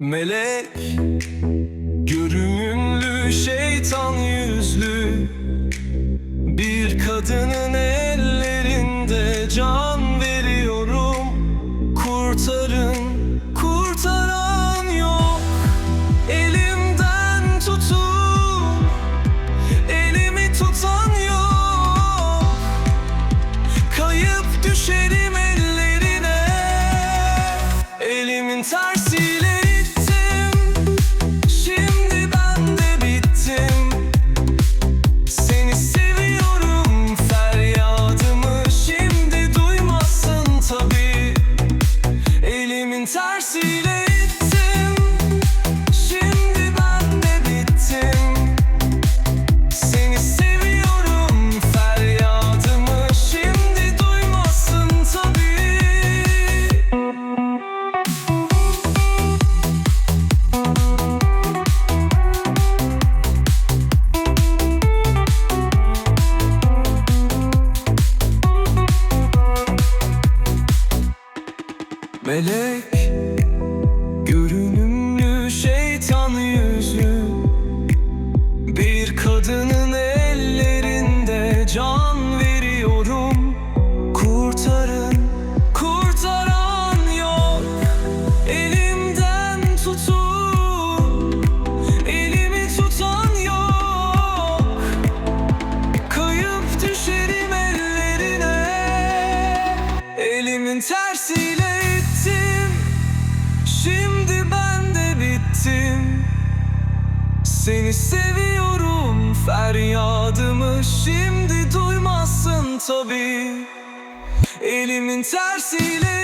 Melek Görünümlü şeytan yüzlü. Bir kadının ellerinde can veriyorum. Kurtarın, kurtaran yok. Elimden tutun Elimi tutan yok. Kayıp düşerim ellerine. Elimin tersiyle tersiyle ittim. Şimdi ben de bittim. Seni seviyorum feryadımı şimdi duymazsın tabii. Melek Tersiyle ittim Şimdi ben de bittim. Seni seviyorum feryadımı şimdi duymazsın tabi Elimin tersiyle